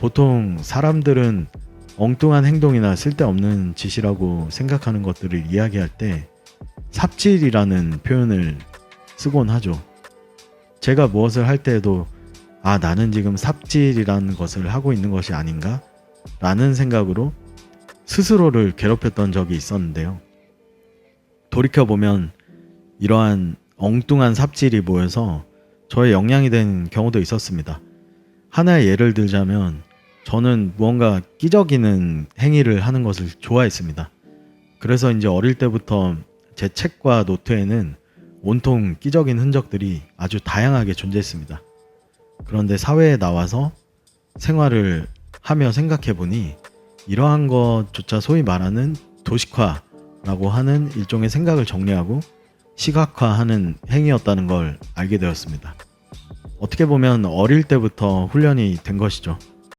보통 사람들은 엉뚱한 행동이나 쓸데없는 짓이라고 생각하는 것들을 이야기할 때 삽질이라는 표현을 쓰곤 하죠. 제가 무엇을 할 때에도 아, 나는 지금 삽질이라는 것을 하고 있는 것이 아닌가? 라는 생각으로 스스로를 괴롭혔던 적이 있었는데요. 돌이켜보면 이러한 엉뚱한 삽질이 모여서 저의 영향이 된 경우도 있었습니다. 하나의 예를 들자면 저는 무언가 끼적이는 행위를 하는 것을 좋아했습니다. 그래서 이제 어릴 때부터 제 책과 노트에는 온통 끼적인 흔적들이 아주 다양하게 존재했습니다. 그런데 사회에 나와서 생활을 하며 생각해 보니 이러한 것조차 소위 말하는 도식화라고 하는 일종의 생각을 정리하고 시각화하는 행위였다는 걸 알게 되었습니다. 어떻게 보면 어릴 때부터 훈련이 된 것이죠.